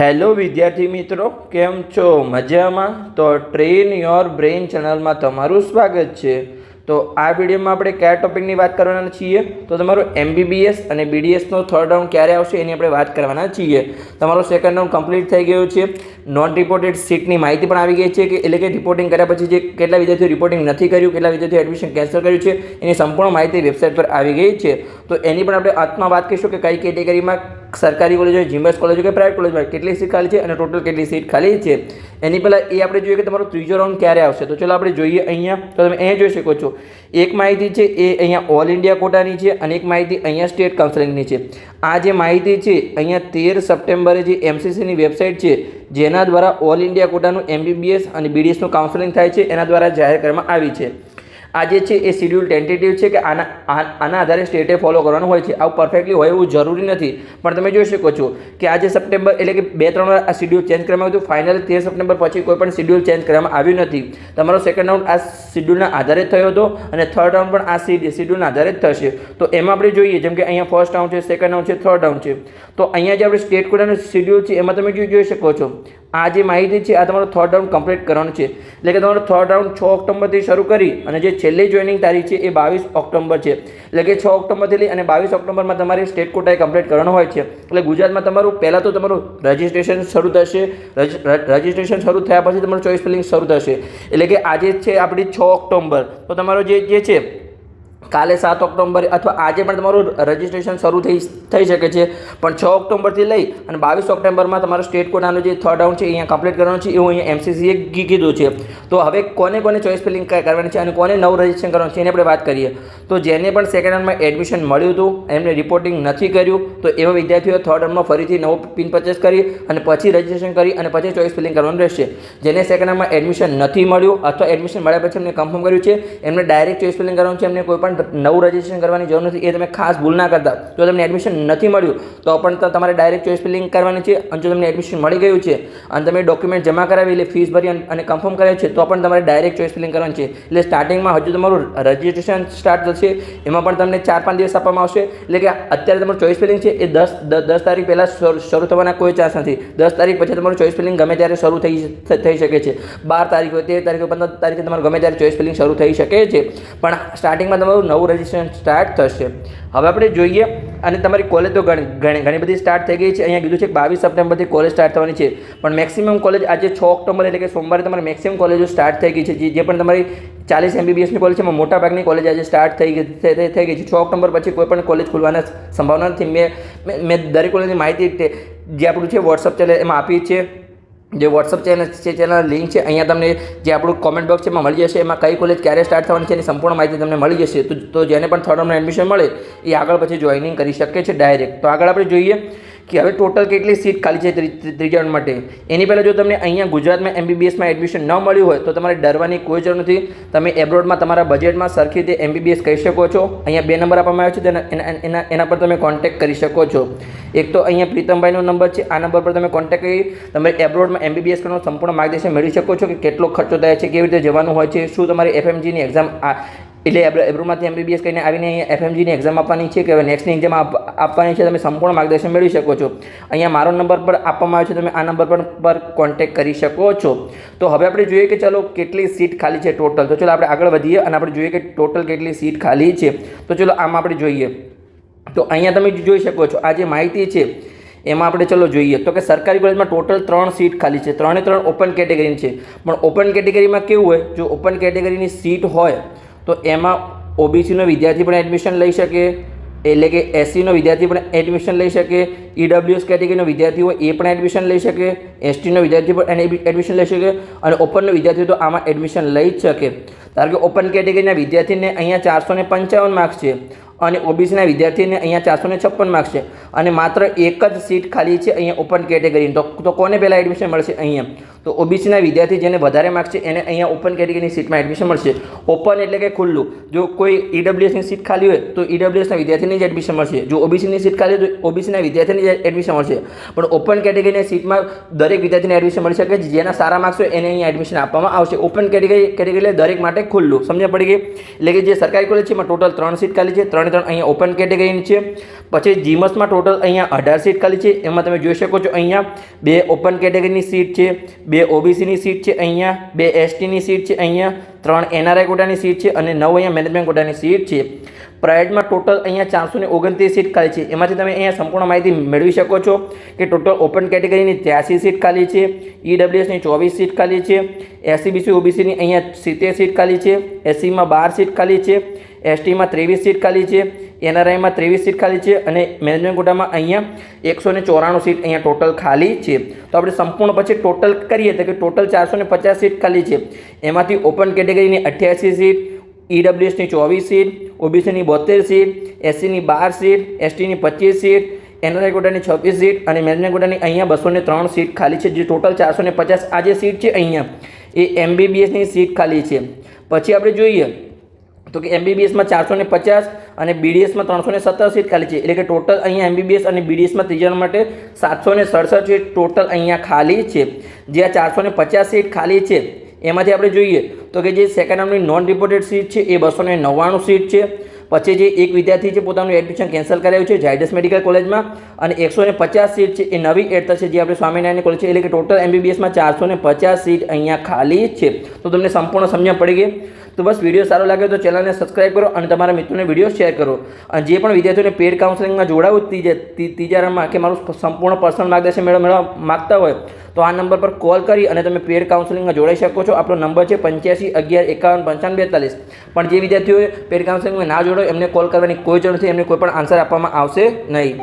Hello વિદ્યાર્થી મિત્રો. કેમ છો? મજામાં? તો ટ્રેન યોર બ્રેઇન ચેનલમાં તમારું સ્વાગત છે. તો આ વિડીયોમાં આપણે કયા ટોપિકની વાત કરવાના છીએ? તો તમારું એમબીબીએસ અને બીડીએસનો થર્ડ રાઉન્ડ ક્યારે આવશે એની આપણે વાત કરવાના છીએ. તમારો સેકન્ડ રાઉન્ડ કમ્પ્લીટ થઈ ગયો છે. નોન રિપોર્ટેડ સીટની માહિતી પણ આવી ગઈ છે કે એટલે કે રિપોર્ટિંગ કર્યા પછી જે કેટલા વિદ્યાર્થીઓ રિપોર્ટિંગ નથી કર્યું, કેટલા વિદ્યાર્થીઓ એડમિશન કેન્સલ કર્યું છે, એની સંપૂર્ણ માહિતી વેબસાઇટ પર આવી ગઈ છે. તો એની પણ આપણે આત્મા વાત કરીશું કે કઈ કેટેગરીમાં સરકારી કોલેજો જીમસ કોલેજો કે પ્રાઇવેટ કોલેજમાં કેટલી સીટ ખાલી છે અને ટોટલ કેટલી સીટ ખાલી છે? એની પહેલાં એ આપણે જોઈએ કે તમારો ત્રીજો રાઉન્ડ ક્યારે આવશે? તો ચલો આપણે જોઈએ અહીંયા. તો તમે અહીંયા જોઈ શકો છો. એક માહિતી છે એ અહીંયા ઓલ ઇન્ડિયા કોટાની છે અને એક માહિતી અહીંયા સ્ટેટ કાઉન્સિલિંગની છે. આ જે માહિતી છે અહીંયા તેર સપ્ટેમ્બરે જે એમસીસીની વેબસાઇટ છે, જેના દ્વારા ઓલ ઇન્ડિયા કોટાનું એમબીબીએસ અને બીડીએસનું કાઉન્સેલિંગ થાય છે, એના દ્વારા જાહેર કરવામાં આવી છે. આ જે છે, એ શિડ્યુલ ટેન્ટેટિવ છે કે આના આના આધારે સ્ટેટે ફોલો કરવાનું હોય છે. આવું પરફેક્ટલી હોય એવું જરૂરી નથી. પણ તમે જોઈ શકો છો કે આજે સપ્ટેમ્બર એટલે કે બે, ત્રણ વાર આ શિડ્યુલ ચેન્જ કરવામાં આવ્યું ફાઇનલ તેર સપ્ટેમ્બર પછી કોઈ પણ શિડ્યુલ ચેન્જ કરવામાં આવ્યું નથી. તમારો સેકન્ડ રાઉન્ડ આ શિડ્યુલના આધારે જ થયો હતો અને થર્ડ રાઉન્ડ પણ આ શિડ્યુલના આધારે જ થશે. તો એમાં આપણે જોઈએ, જેમ કે અહીંયા ફર્સ્ટ રાઉન્ડ છે સેકન્ડ રાઉન્ડ છે થર્ડ રાઉન્ડ છે. તો અહીંયા જે આપણે સ્ટેટ કોટાનું શિડ્યુલ છે, એમાં તમે જોઈ શકો છો. આ જે માહિતી છે, આ તમારો થર્ડ રાઉન્ડ કમ્પ્લીટ કરવાનો છે. એટલે કે તમારો થર્ડ રાઉન્ડ છ ઓક્ટોબરથી શરૂ કરી અને જે છેલ્લી જોઈનિંગ તારીખ છે, એ બાવીસ ઓક્ટોબર છે. એટલે કે છ ઓક્ટોબરથી લઈ અને બાવીસ ઓક્ટોબરમાં તમારે સ્ટેટ કોટાએ કમ્પ્લીટ કરવાનું હોય છે. એટલે ગુજરાતમાં તમારું પહેલાં તો તમારું રજિસ્ટ્રેશન શરૂ થશે. રજિસ્ટ્રેશન શરૂ થયા પછી તમારું ચોઈસ ફિલિંગ શરૂ થશે. એટલે કે આજે છે આપણી છ ઓક્ટોબર. તો તમારો જે જે છે કાલે સાત ઓક્ટોબર અથવા આજે પણ તમારું રજિસ્ટ્રેશન શરૂ થઈ થઈ શકે છે. પણ છ ઓક્ટોબરથી લઈ અને બાવીસ ઓક્ટોબરમાં તમારો સ્ટેટ કોટાનો જે થર્ડ રાઉન્ડ છે અહીંયા કમ્પ્લીટ કરવાનું છે. એવું અહીંયા એમસીસીએ કીધું છે. તો હવે કોને કોને ચોઈસ ફિલિંગ કરવાની છે અને કોને નવું રજિસ્ટ્રેશન કરવાનું છે, એની આપણે વાત કરીએ. તો જેને પણ સેકન્ડ રાઉન્ડમાં એડમિશન મળ્યું હતું, એમને રિપોર્ટિંગ નથી કર્યું, તો એવા વિદ્યાર્થીઓ થર્ડ રાઉન્ડમાં ફરીથી નવો પિન પરચેસ કરી અને પછી રજિસ્ટ્રેશન કરી અને પછી ચોઈસ ફિલિંગ કરવાનું રહેશે. જેને સેકન્ડ રાઉન્ડમાં એડમિશન નથી મળ્યું અથવા એડમિશન મળ્યા પછી એમને કન્ફર્મ કર્યું છે, એમને ડાયરેક્ટ ચોઈસ ફિલિંગ કરવાનું છે, એમને કોઈ પણ નવું રજિસ્ટ્રેશન કરવાની જરૂર નથી, એ તમે ખાસ ભૂલ ના કરતા. જો તમને એડમિશન નથી મળ્યું, તો પણ તમારે ડાયરેક્ટ ચોઈસ ફિલિંગ કરવાની છે અને જો તમને એડમિશન મળી ગયું છે અને તમે ડોક્યુમેન્ટ જમા કરાવી, એટલે ફીસ ભરી અને- કન્ફર્મ કરાવ્યું છે, તો પણ તમારે ડાયરેક્ટ ચોઈસ ફિલિંગ કરવાની છે. એટલે સ્ટાર્ટિંગમાં હજુ તમારું રજિસ્ટ્રેશન સ્ટાર્ટ થશે, એમાં પણ તમને ચાર પાંચ દિવસ આપવામાં આવશે. એટલે કે અત્યારે તમારું ચોઈસ ફિલિંગ છે, એ દસ દસ તારીખ પહેલાં શરૂ થવાના કોઈ ચાન્સ નથી. દસ તારીખ પછી તમારું ચોઈસ ફિલિંગ ગમે ત્યારે શરૂ થઈ થઈ શકે છે. બાર તારીખ હોય, તેર તારીખ હોય, પંદર તારીખે તમારું ગમે ત્યારે ચોઈસ ફિલિંગ શરૂ થઈ શકે છે. પણ સ્ટાર્ટિંગમાં તમારું નવું રજિસ્ટ્રેશન સ્ટાર્ટ થશે. હવે આપણે જોઈએ, અને તમારી કોલેજ તો ઘણી ઘણી બધી સ્ટાર્ટ થઈ ગઈ છે. અહીંયા કીધું છે કે બાવીસ સપ્ટેમ્બરથી કોલેજ સ્ટાર્ટ થવાની છે. પણ મેક્સિમમ કોલેજ આજે છ ઓક્ટોબર એટલે કે સોમવારે તમારી મેક્સિમમ કોલેજો સ્ટાર્ટ થઈ ગઈ છે. જે પણ તમારી ચાલીસ એમબીબીએસની કોલેજ છે, એમાં મોટા ભાગની કોલેજ આજે સ્ટાર્ટ થઈ ગઈ, થઈ- ગઈ છે. છ ઓક્ટોબર પછી કોઈ પણ કોલેજ ખુલવાના સંભાવના નથી. મેં, મેં- મેં દરેક કોલેજની માહિતી જે આપણું છે વોટ્સઅપ ચેનલ એમાં આપી છે. જે વોટ્સઅપ ચેનલ છે ચેનલ લિંક છે, અહીંયા તમને જે આપણું કોમેન્ટ બોક્સ છે, એમાં મળી જશે. એમાં કઈ કોલેજ ક્યારે સ્ટાર્ટ થવાની છે, એની સંપૂર્ણ માહિતી તમને મળી જશે. તો જેને પણ થર્ડ એડમિશન મળે, એ આગળ પછી જોઈનિંગ કરી શકે છે ડાયરેક્ટ તો આગળ આપણે જોઈએ કે હવે ટોટલ કેટલી સીટ ખાલી છે ત્રી- ત્રી- ત્રીજા રાઉન્ડ માટે? એની પહેલાં જો તમને અહીંયા ગુજરાતમાં એમબીબીએસમાં એડમિશન ન મળ્યું હોય, તો તમારે ડરવાની કોઈ જરૂર નથી. તમે એબ્રોડમાં તમારા બજેટમાં સરખી રીતે એમબીબીએસ કહી શકો છો. અહીંયા બે નંબર આપવામાં આવ્યો છે એના એના પર તમે કોન્ટેક્ટ કરી શકો છો. એક તો અહીંયા પ્રીતમભાઈનો નંબર છે, આ નંબર પર તમે કોન્ટેક્ટ કરી તમે એબ્રોડમાં એમબીબીએસ કરવાનું સંપૂર્ણ માર્ગદર્શન મેળવી શકો છો કે કેટલો ખર્ચો થાય છે, કેવી રીતે જવાનું હોય છે, શું તમારી એફએમજીની એક્ઝામ એટલે એબ્રો એબ્રોમાંથી એમબીબીએસ કરીને આવીને અહીંયા એફએમજીની એક્ઝામ આપવાની છે કે હવે નેક્સ્ટની એક્ઝામ આપવાની છે, તમે સંપૂર્ણ માર્ગદર્શન મેળવી શકો છો. અહીંયા મારો નંબર પર આપવામાં આવ્યો છે, તમે આ નંબર પર પર કોન્ટેક્ટ કરી શકો છો. તો હવે આપણે જોઈએ કે ચાલો કેટલી સીટ ખાલી છે ટોટલ તો ચલો આપણે આગળ વધીએ અને આપણે જોઈએ કે ટોટલ કેટલી સીટ ખાલી છે. તો ચલો આમ આપણે જોઈએ. તો અહીંયા તમે જોઈ શકો છો આ જે માહિતી છે, એમાં આપણે ચલો જોઈએ. તો કે સરકારી કોલેજમાં ટોટલ ત્રણ સીટ ખાલી છે. ત્રણે ત્રણ ઓપન કેટેગરીની છે. પણ ઓપન કેટેગરીમાં કેવું હોય? જો ઓપન કેટેગરીની સીટ હોય તો એમાં ઓબીસીનો વિદ્યાર્થી પણ એડમિશન લઈ શકે, એટલે કે એસસીનો વિદ્યાર્થી પણ એડમિશન લઈ શકે ઈડબ્લ્યુએસ કેટેગરીનો વિદ્યાર્થી હોય એ પણ એડમિશન લઈ શકે એસટીનો વિદ્યાર્થી પણ એને એડમિશન લઈ શકે, અને ઓપનનો વિદ્યાર્થી તો આમાં એડમિશન લઈ જ શકે. કારણ કે ઓપન કેટેગરીના વિદ્યાર્થીને અહીંયા ચારસો ને પંચાવન માર્ક્સ છે. અને ઓબીસીના વિદ્યાર્થીને અહીંયા ચારસો ને છપ્પન માર્ક્સ છે. અને માત્ર એક જ સીટ ખાલી છે અહીંયા ઓપન કેટેગરીની તો તો કોને પહેલાં એડમિશન મળશે અહીંયા? તો ઓબીસીના વિદ્યાર્થી જેને વધારે માર્ક્સ છે, એને અહીંયા ઓપન કેટેગરીની સીટમાં એડમિશન મળશે. ઓપન એટલે કે ખુલ્લું. જો કોઈ ઈડબ્લ્યુએસની સીટ ખાલી હોય, તો ઈડબ્લ્યુએસના વિદ્યાર્થીને જ એડમિશન મળશે. જો ઓબીસીની સીટ ખાલી હોય, તો ઓબીસીના વિદ્યાર્થીને જ એડમિશન મળશે. પણ ઓપન કેટેગરીની સીટમાં દરેક વિદ્યાર્થીને એડમિશન મળી શકે જેના સારા માર્ક્સ હોય, એને અહીંયા એડમિશન આપવામાં આવશે. ઓપન કેટેગરી કેટેગરી એટલે દરેક માટે ખુલ્લું. સમજ પડી ગઈ? એટલે કે જે સરકારી કોલેજ છે, એમાં ટોટલ ત્રણ સીટ ખાલી છે. ત્રણે ત્રણે ત્રણ અહીંયા ઓપન કેટેગરીની છે. પછી જીમસમાં ટોટલ અહીંયા અઢાર સીટ ખાલી છે. એમાં તમે જોઈ શકો છો અહીંયા બે ઓપન કેટેગરીની સીટ છે, બે ઓબીસીની સીટ છે, અહીંયા બે એસટીની સીટ છે, અહીંયા ત્રણ એનઆરઆઈ કોટાની સીટ છે અને નવ અહીંયા મેનેજમેન્ટ કોટાની સીટ છે. પ્રાઇવેટમાં ટોટલ અહીંયા ચારસો ને ઓગણત્રીસ સીટ ખાલી છે. એમાંથી તમે અહીંયા સંપૂર્ણ માહિતી મેળવી શકો છો કે ટોટલ ઓપન કેટેગરીની ત્યાસી સીટ ખાલી છે ઈડબ્લ્યુએસની ચોવીસ સીટ ખાલી છે એસસીબીસી ઓબીસીની અહીંયા સિત્તેર સીટ ખાલી છે એસસીમાં બાર સીટ ખાલી છે એસટીમાં ત્રેવીસ સીટ ખાલી છે, એનઆરઆઈમાં ત્રેવીસ સીટ ખાલી છે અને મેનેજમેન્ટ કોટામાં અહીંયા એકસો ને ચોરાણું સીટ અહીંયા ટોટલ ખાલી છે. તો આપણે સંપૂર્ણ પછી ટોટલ કરીએ તો કે ટોટલ ચારસો ને પચાસ સીટ ખાલી છે. એમાંથી ઓપન કેટેગરીની અઠ્યાસી સીટ, ઈડબ્લ્યુએસની ચોવીસ સીટ, ઓબીસીની બોતેર સીટ, એસસીની બાર સીટ, એસટીની પચીસ સીટ એનઆરઆઈ કોટાની છવ્વીસ સીટ અને મેનેજમેન્ટ કોટાની અહીંયા બસો ને ત્રણ સીટ ખાલી છે, જે ટોટલ ચારસો ને પચાસ આ જે સીટ છે અહીંયા, એ એમબીબીએસની સીટ ખાલી છે. પછી આપણે જોઈએ તો કે એમબીબીએસમાં ચારસો ને પચાસ અને બીડીએસમાં ત્રણસો ને સત્તર સીટ ખાલી છે. એટલે કે ટોટલ અહીંયા એમબીબીએસ અને બીડીએસમાં ત્રીજા માટે સાતસો ને સડસઠ સીટ ટોટલ અહીંયા ખાલી છે. જે આ ચારસો ને પચાસ સીટ ખાલી છે, એમાંથી આપણે જોઈએ તો કે જે સેકન્ડ નંબરની નોન રિપોર્ટેડ સીટ છે, એ બસો ને નવ્વાણું સીટ છે. પછી જે એક વિદ્યાર્થી છે પોતાનું એડમિશન કેન્સલ કરાવ્યું છે ઝાયડસ મેડિકલ કોલેજમાં અને એકસો ને પચાસ સીટ છે એ નવી એડ થશે જે આપણે સ્વામિનારાયણ કોલેજ છે, એટલે કે ટોટલ એમબીબીએસમાં ચારસો ને પચાસ સીટ અહીંયા ખાલી છે. તો તમને સંપૂર્ણ સમજણ પડી ગઈ. તો બસ વીડિયો સારો લાગ્યો તો ચેનલને સબસ્ક્રાઈબ કરો અને તમારા મિત્રોને વીડિયો શેર કરો. અને જે પણ વિદ્યાર્થીઓને પેડ કાઉન્સેલિંગમાં જોડાવું ત્રીજા ત્રીજા કે મારું સંપૂર્ણ પર્સનલ માર્ગદર્શન મેળવવા માગતા હોય તો આ નંબર પર કોલ કરી અને તમે પેડ કાઉન્સેલિંગમાં જોડાઈ શકો છો. આપણો નંબર છે પંચ્યાસી અગિયાર એકાવન પંચાવન બેતાલીસ. પણ જે વિદ્યાર્થીઓએ પેડ કાઉન્સેલિંગમાં ના જોડો એમને કોલ કરવાની કોઈ જરૂર નથી. એમને કોઈ પણ આન્સર આપવામાં આવશે નહીં.